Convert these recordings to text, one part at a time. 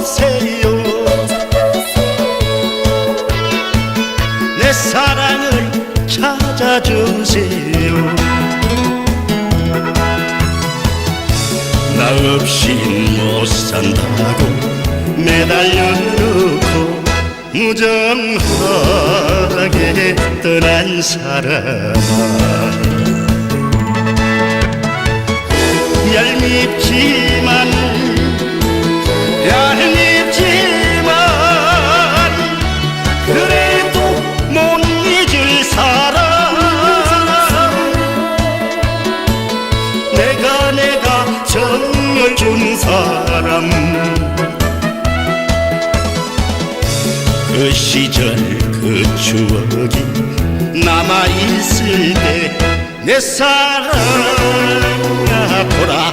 없어요. 내 사랑을 찾아주세요. 나 없이 못 산다고 매달려놓고 무정하게 떠난 사람 얄밉지만 사람 그 시절 그 추억이 남아있을 때 내 사랑아 돌아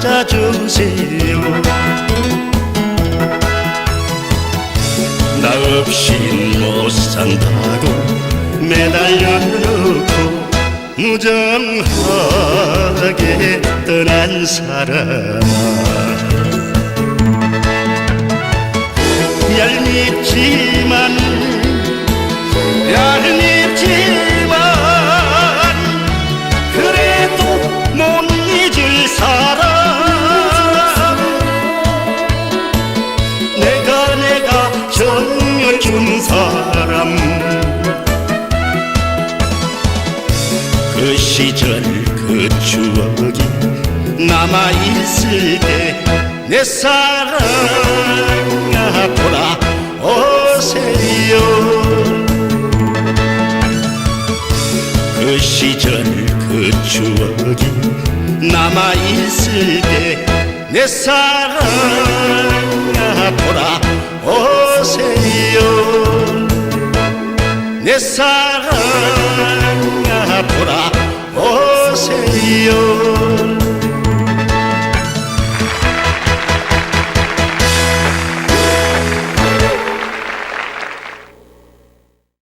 찾아주세요 나 없이 못 산다고 매달려 놓고 무정하게 떠난 사람아. 얄밉지만 얄밉지 정을 준 사람. 그 시절 그 추억이 남아있을 때 내 사랑아 돌아오세요. 그 시절 그 추억이 남아있을 때 내 사랑아 돌아오세요 내 사랑아 돌아오세요